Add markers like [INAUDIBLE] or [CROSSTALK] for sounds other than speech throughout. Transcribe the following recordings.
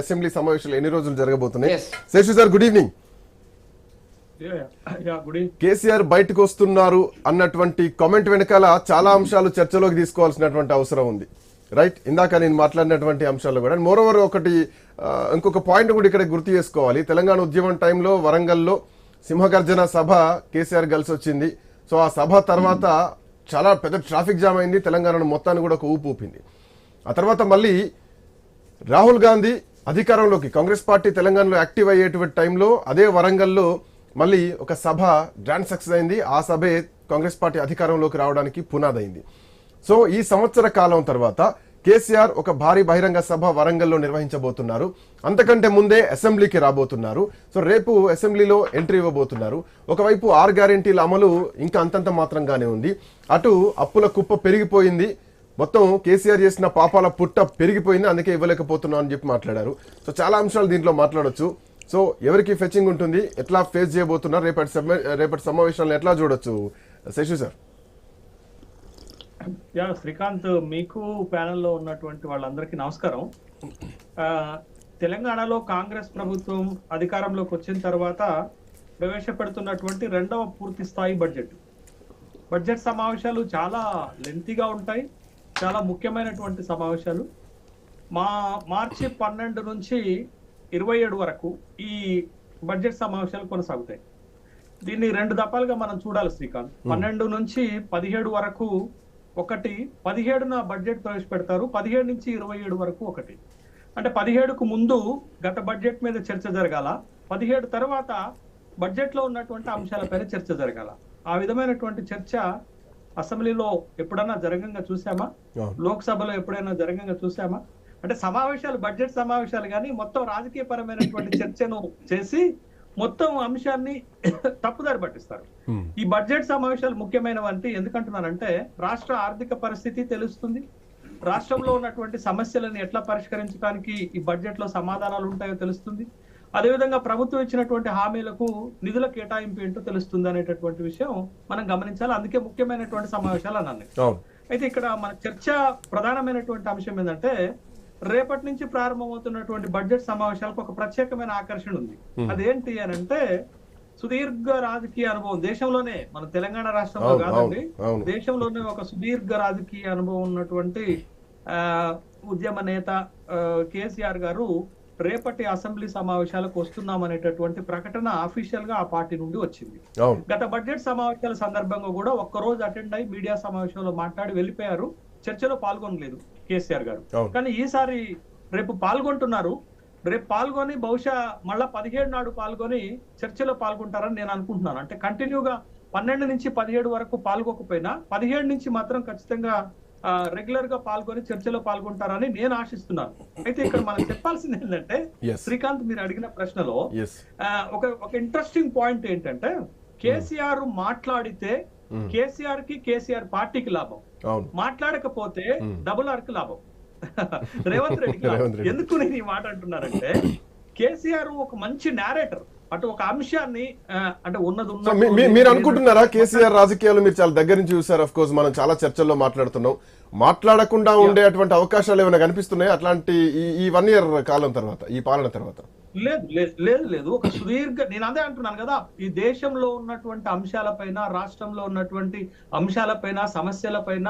Assembly సమావేశాలు ఎన్ని రోజులు జరగబోతున్నాయి. Seshu sir good evening KCR బయటకు వస్తున్నారు అన్నటువంటి కామెంట్ వెనకాల చాలా అంశాలు చర్చలోకి తీసుకోవాల్సినటువంటి అవసరం ఉంది. రైట్ ఇందాక నేను మాట్లాడినటువంటి అంశాలు కూడా. మోర్ ఓవర్ ఒకటి ఇంకొక పాయింట్ కూడా ఇక్కడ గుర్తు చేసుకోవాలి. తెలంగాణ ఉద్యమం టైంలో వరంగల్లో సింహగర్జన సభ కేసీఆర్ కలిసి వచ్చింది. సో ఆ సభ తర్వాత చాలా పెద్ద ట్రాఫిక్ జామ్ అయింది. తెలంగాణను మొత్తాన్ని కూడా ఒక ఊపు ఊపింది. ఆ తర్వాత మళ్ళీ రాహుల్ గాంధీ అధికారంలోకి కాంగ్రెస్ పార్టీ తెలంగాణలో యాక్టివ్ అయ్యేటువంటి టైంలో అదే వరంగల్లో మళ్ళీ ఒక సభ గ్రాండ్ సక్సెస్ అయింది. ఆ సభే కాంగ్రెస్ పార్టీ అధికారంలోకి రావడానికి పునాదైంది. సో ఈ సంవత్సర కాలం తర్వాత కేసీఆర్ ఒక భారీ బహిరంగ సభ వరంగల్లో నిర్వహించబోతున్నారు. అంతకంటే ముందే అసెంబ్లీకి రాబోతున్నారు. సో రేపు అసెంబ్లీలో ఎంట్రీ ఇవ్వబోతున్నారు. ఒకవైపు ఆర్ గ్యారంటీల అమలు ఇంకా అంతంత మాత్రంగానే ఉంది. అటు అప్పుల కుప్ప పెరిగిపోయింది. మొత్తం కేసీఆర్ చేసిన పాపాల పుట్ట పెరిగిపోయింది అందుకే ఇవ్వలేకపోతున్నాం అని చెప్పి మాట్లాడారు. సో చాలా అంశాలు దీంట్లో మాట్లాడొచ్చు. సో ఎవరికి ఫెచింగ్ ఉంటుంది ఎట్లా ఫేస్ చేయబోతున్నారు రేపటి రేపటి సమావేశాలను ఎట్లా చూడొచ్చు? శశి సార్. యా శ్రీకాంత్ మీకు ప్యానెల్లో ఉన్నటువంటి వాళ్ళందరికీ నమస్కారం. తెలంగాణలో కాంగ్రెస్ ప్రభుత్వం అధికారంలోకి వచ్చిన తర్వాత ప్రవేశపెడుతున్నటువంటి రెండవ పూర్తి స్థాయి బడ్జెట్. బడ్జెట్ సమావేశాలు చాలా లెంతీగా ఉంటాయి. చాలా ముఖ్యమైనటువంటి సమావేశాలు. మా మార్చి పన్నెండు నుంచి ఇరవై ఏడు వరకు ఈ బడ్జెట్ సమావేశాలు కొనసాగుతాయి. దీన్ని రెండు దఫాలుగా మనం చూడాలి శ్రీకాంత్. పన్నెండు నుంచి పదిహేడు వరకు ఒకటి పదిహేడున బడ్జెట్ ప్రవేశపెడతారు పదిహేడు నుంచి ఇరవై ఏడు వరకు ఒకటి. అంటే పదిహేడుకు ముందు గత బడ్జెట్ మీద చర్చ జరగాల పదిహేడు తర్వాత బడ్జెట్లో ఉన్నటువంటి అంశాలపైన చర్చ జరగాల. ఆ విధమైనటువంటి చర్చ అసెంబ్లీలో ఎప్పుడన్నా జరగంగా చూసామా. లోక్సభలో ఎప్పుడైనా జరగంగా చూసామా? అంటే సమావేశాలు బడ్జెట్ సమావేశాలు కానీ మొత్తం రాజకీయపరమైనటువంటి [COUGHS] చర్చను చేసి మొత్తం అంశాన్ని [COUGHS] తప్పుదారి పట్టిస్తారు. ఈ బడ్జెట్ సమావేశాలు ముఖ్యమైనవంటే ఎందుకంటున్నానంటే రాష్ట్ర ఆర్థిక పరిస్థితి తెలుస్తుంది. రాష్ట్రంలో ఉన్నటువంటి సమస్యలను ఎట్లా పరిష్కరించడానికి ఈ బడ్జెట్లో సమాధానాలు ఉంటాయో తెలుస్తుంది. అదేవిధంగా ప్రభుత్వం ఇచ్చినటువంటి హామీలకు నిధుల కేటాయింపు ఏంటో తెలుస్తుంది అనేటటువంటి విషయం మనం గమనించాలి. అందుకే ముఖ్యమైనటువంటి సమావేశాలు అన్నాను అయితే ఇక్కడ మన చర్చ ప్రధానమైనటువంటి అంశం ఏంటంటే రేపటి నుంచి ప్రారంభమవుతున్నటువంటి బడ్జెట్ సమావేశాలకు ఒక ప్రత్యేకమైన ఆకర్షణ ఉంది. అదేంటి అని అంటే సుదీర్ఘ రాజకీయ అనుభవం దేశంలోనే మన తెలంగాణ రాష్ట్రంలో కాదండి. దేశంలోనే ఒక సుదీర్ఘ రాజకీయ అనుభవం ఉన్నటువంటి ఆ ఉద్యమ నేత కేసీఆర్ గారు రేపటి అసెంబ్లీ సమావేశాలకు వస్తున్నామనేటటువంటి ప్రకటన అఫీషియల్గా ఆ పార్టీ నుండి వచ్చింది. గత బడ్జెట్ సమావేశాల సందర్భంగా కూడా ఒక్క రోజు అటెండ్ అయి మీడియా సమావేశంలో మాట్లాడి వెళ్ళిపోయారు. చర్చలో పాల్గొనలేదు కేసీఆర్ గారు. కానీ ఈసారి రేపు పాల్గొంటున్నారు. రేపు పాల్గొని బహుశా మళ్ళా పదిహేడు నాడు పాల్గొని చర్చలో పాల్గొంటారని నేను అనుకుంటున్నాను. అంటే కంటిన్యూగా పన్నెండు నుంచి పదిహేడు వరకు పాల్గొకపోయినా పదిహేడు నుంచి మాత్రం ఖచ్చితంగా రెగ్యులర్గా పాల్గొని చర్చలో పాల్గొంటారని నేను ఆశిస్తున్నాను. అయితే ఇక్కడ మనం చెప్పాల్సింది ఏంటంటే. శ్రీకాంత్ మీరు అడిగిన ప్రశ్నలో ఒక ఒక ఇంట్రెస్టింగ్ పాయింట్ ఏంటంటే కేసీఆర్ మాట్లాడితే కేసీఆర్కి కేసీఆర్ పార్టీకి లాభం. మాట్లాడకపోతే డబుల్ ఆర్కి లాభం. [LAUGHS] రేవంత్ రెడ్డికి లాభం. రేవంత్ రెడ్డి. ఎందుకు నేను ఈ మాట అంటున్నానంటే కేసీఆర్ ఒక మంచి నేరేటర్ అటు ఒక అంశాన్ని అంటే ఉన్నది మీ- మీరు అనుకుంటున్నారా కేసీఆర్ రాజకీయాలు మీరు చాలా దగ్గర నుంచి చూసారు అఫ్ కోర్స్ మనం చాలా చర్చల్లో మాట్లాడుతున్నాం. మాట్లాడకుండా ఉండేటువంటి అవకాశాలు ఏమైనా కనిపిస్తున్నాయి? అట్లాంటి ఈ- ఈ వన్ ఇయర్ కాలం తర్వాత ఈ పాలన తర్వాత? లేదు లేదు లేదు లేదు. ఒక సుదీర్ఘ నేను అదే అంటున్నాను కదా ఈ దేశంలో ఉన్నటువంటి అంశాలపైన రాష్ట్రంలో ఉన్నటువంటి అంశాలపైన సమస్యలపైన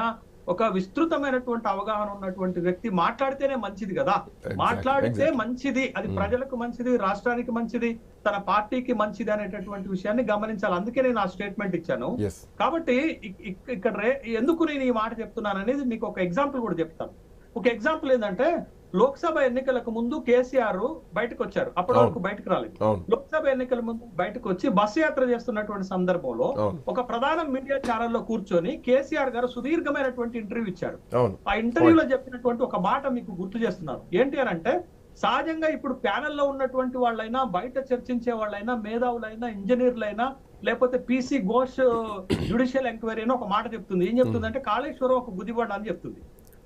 ఒక విస్తృతమైనటువంటి అవగాహన ఉన్నటువంటి వ్యక్తి మాట్లాడితేనే మంచిది కదా. మాట్లాడితే. మంచిది అది ప్రజలకు మంచిది రాష్ట్రానికి మంచిది తన పార్టీకి మంచిది అనేటటువంటి విషయాన్ని గమనించాలి. అందుకే నేను ఆ స్టేట్మెంట్ ఇచ్చాను. కాబట్టి ఇక్- ఇక్- ఇక్కడ రే- ఎందుకు నేను ఈ మాట చెప్తున్నాను అనేది మీకు ఒక ఎగ్జాంపుల్ కూడా చెప్తాను. ఒక ఎగ్జాంపుల్ ఏంటంటే లోక్సభ ఎన్నికలకు ముందు కేసీఆర్ బయటకు వచ్చారు అప్పటి వరకు బయటకు రాలేదు. లోక్సభ ఎన్నికల ముందు బయటకు వచ్చి బస్సు యాత్ర చేస్తున్నటువంటి సందర్భంలో ఒక ప్రధాన మీడియా ఛానల్లో కూర్చొని కేసీఆర్ గారు సుదీర్ఘమైనటువంటి ఇంటర్వ్యూ ఇచ్చారు. ఆ ఇంటర్వ్యూలో చెప్పినటువంటి ఒక మాట మీకు గుర్తు చేస్తున్నారు. ఏంటి అని అంటే సహజంగా ఇప్పుడు ప్యానెల్లో ఉన్నటువంటి వాళ్ళైనా బయట చర్చించే వాళ్ళైనా మేధావులైనా ఇంజనీర్లైనా లేకపోతే పీసీ ఘోష్ జ్యుడిషియల్ ఎంక్వైరీ అని ఒక మాట చెప్తుంది. ఏం చెప్తుంది అంటే కాళేశ్వరం ఒక గుదిబండ అని చెప్తుంది.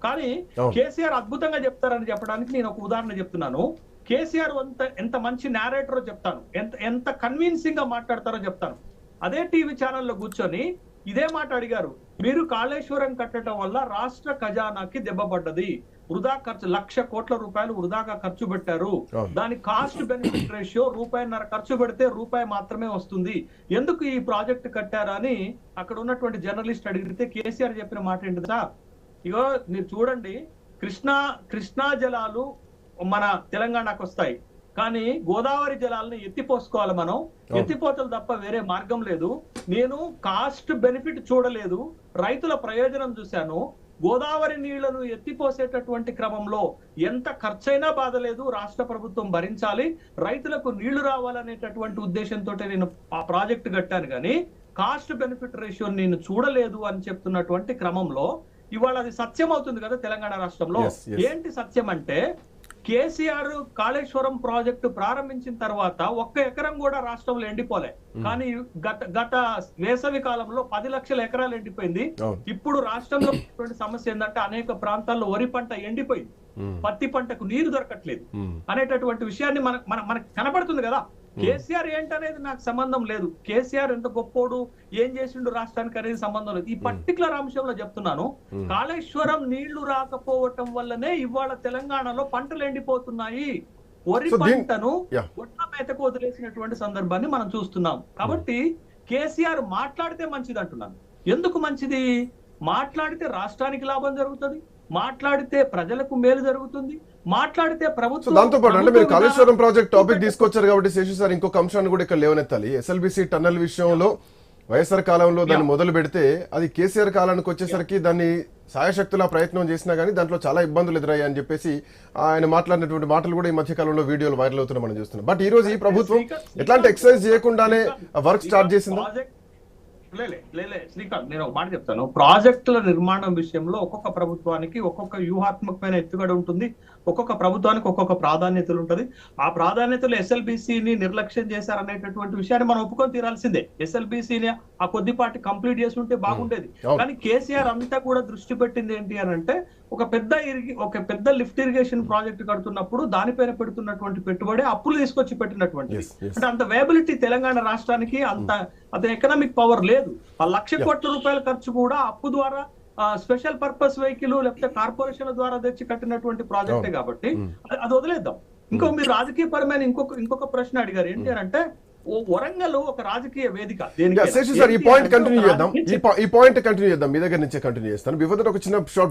కానీ. కేసీఆర్ అద్భుతంగా చెప్తారని చెప్పడానికి నేను ఒక ఉదాహరణ చెప్తున్నాను. కేసీఆర్ ఎంత ఎంత మంచి నేరేటరో చెప్తాను. ఎంత ఎంత కన్విన్సింగ్గా మాట్లాడతారో చెప్తాను. అదే టీవీ ఛానల్లో కూర్చొని ఇదే మాట అడిగారు. మీరు కాళేశ్వరం కట్టడం వల్ల రాష్ట్ర ఖజానాకి దెబ్బపడ్డది వృధా ఖర్చు లక్ష కోట్ల రూపాయలు వృధాగా ఖర్చు పెట్టారు. దాని కాస్ట్ బెనిఫిట్ రేషియో రూపాయిన్నర ఖర్చు పెడితే రూపాయి మాత్రమే వస్తుంది. ఎందుకు ఈ ప్రాజెక్ట్ కట్టారు అని అక్కడ ఉన్నటువంటి జర్నలిస్ట్ అడిగితే కేసీఆర్ చెప్పిన మాట ఏంటి సార్? ఇగో మీరు చూడండి కృష్ణా కృష్ణా జలాలు మన తెలంగాణకు వస్తాయి. కానీ గోదావరి జలాలను ఎత్తిపోసుకోవాలి మనం. ఎత్తిపోతలు తప్ప వేరే మార్గం లేదు. నేను కాస్ట్ బెనిఫిట్ చూడలేదు. రైతుల ప్రయోజనం చూశాను. గోదావరి నీళ్ళను ఎత్తిపోసేటటువంటి క్రమంలో ఎంత ఖర్చైనా బాధ లేదు. రాష్ట్ర ప్రభుత్వం భరించాలి. రైతులకు నీళ్ళు రావాలనేటటువంటి ఉద్దేశంతో నేను ఆ ప్రాజెక్ట్ కట్టాను. కానీ కాస్ట్ బెనిఫిట్ రేషియో నేను చూడలేదు అని చెప్తున్నటువంటి క్రమంలో ఇవాళ అది సత్యం అవుతుంది కదా తెలంగాణ రాష్ట్రంలో. ఏంటి సత్యం అంటే కేసీఆర్ కాళేశ్వరం ప్రాజెక్టు ప్రారంభించిన తర్వాత ఒక్క ఎకరం కూడా రాష్ట్రంలో ఎండిపోలే. కానీ గత గత వేసవి కాలంలో పది లక్షల ఎకరాలు ఎండిపోయింది. ఇప్పుడు రాష్ట్రంలో ఉన్నటువంటి సమస్య ఏంటంటే అనేక ప్రాంతాల్లో వరి పంట ఎండిపోయింది. ఉమ్, పత్తి పంటకు నీరు దొరకట్లేదు. ఉమ్, అనేటటువంటి విషయాన్ని మన మన మనకు కనబడుతుంది కదా. కేసీఆర్ ఏంటనేది నాకు సంబంధం లేదు. కేసీఆర్ ఎంత గొప్పోడు ఏం చేసిండు రాష్ట్రానికి అనేది సంబంధం లేదు. ఈ పర్టికులర్ అంశంలో చెప్తున్నాను. కాళేశ్వరం నీళ్ళు రాకపోవటం వల్లనే ఇవాళ తెలంగాణలో పంటలు ఎండిపోతున్నాయి. వరి పంటను. ఒట్ల మేతకు వదిలేసినటువంటి సందర్భాన్ని మనం చూస్తున్నాం. కాబట్టి కేసీఆర్ మాట్లాడితే మంచిది అంటున్నాను. ఎందుకు మంచిది? మాట్లాడితే రాష్ట్రానికి లాభం జరుగుతుంది. మాట్లాడితే ప్రజలకు మేలు జరుగుతుంది. మాట్లాడితే ప్రభుత్వం దాంతో పాటు అంటే మీరు కాళేశ్వరం ప్రాజెక్ట్ టాపిక్ తీసుకొచ్చారు కాబట్టి శేషు సార్ ఇంకొక అంశాన్ని కూడా ఇక్కడ లేవనెత్తాలి. ఎస్ఎల్బిసి టన్నల్ విషయంలో వైఎస్ఆర్ కాలంలో దాన్ని మొదలు పెడితే అది కేసీఆర్ కాలానికి వచ్చేసరికి దాన్ని సాయశక్తులా ప్రయత్నం చేసినా కానీ దాంట్లో చాలా ఇబ్బందులు ఎదురయ్యాయి అని చెప్పేసి ఆయన మాట్లాడినటువంటి మాటలు కూడా ఈ మధ్య కాలంలో వీడియోలు వైరల్ అవుతున్నా మనం చూస్తున్నాం. బట్ ఈ రోజు ఈ ప్రభుత్వం ఎట్లాంటి ఎక్సర్సైజ్ చేయకుండానే వర్క్ స్టార్ట్ చేసిందా? లేలే శ్రీకాంత్ నేను ఒక మాట చెప్తాను. ప్రాజెక్టుల నిర్మాణం విషయంలో ఒక్కొక్క ప్రభుత్వానికి ఒక్కొక్క వ్యూహాత్మకమైన ఎత్తుగడ ఉంటుంది. ఒక్కొక్క ప్రభుత్వానికి ఒక్కొక్క ప్రాధాన్యతలు ఉంటుంది. ఆ ప్రాధాన్యతలు SLBC ని నిర్లక్ష్యం చేశారనేటటువంటి విషయాన్ని మనం ఒప్పుకొని తీరాల్సిందే. SLBC ని ఆ కొద్దిపాటి కంప్లీట్ చేసి ఉంటే బాగుండేది. కానీ కేసీఆర్ అంతా కూడా దృష్టి పెట్టింది ఏంటి అని అంటే ఒక పెద్ద ఇరిగి ఒక పెద్ద లిఫ్ట్ ఇరిగేషన్ ప్రాజెక్ట్ కడుతున్నప్పుడు దానిపైన పెడుతున్నటువంటి పెట్టుబడి అప్పులు తీసుకొచ్చి పెట్టినటువంటి. అంటే అంత వేబిలిటీ తెలంగాణ రాష్ట్రానికి అంత అంత ఎకనామిక్ పవర్ లేదు. ఆ లక్ష కోట్ల రూపాయల ఖర్చు కూడా అప్పు ద్వారా స్పెషల్ పర్పస్ వెహికల్ లేకపోతే కార్పొరేషన్ల ద్వారా తెచ్చి కట్టినటువంటి ప్రాజెక్టే కాబట్టి అది- వదిలేద్దాం. ఇంకో మీరు రాజకీయ పరమైన ఇంకొక ఇంకొక ప్రశ్న అడిగారు ఏంటి అని అంటే వరంగల్ ఒక రాజకీయ వేదిక ఈ పాయింట్ కంటిన్యూ చేద్దాం. ఈ పాయింట్ కంటిన్యూ చేద్దాం. మీ దగ్గర నుంచే కంటిన్యూ చేస్తాను. బిఫోర్ ఒక చిన్న షార్ట్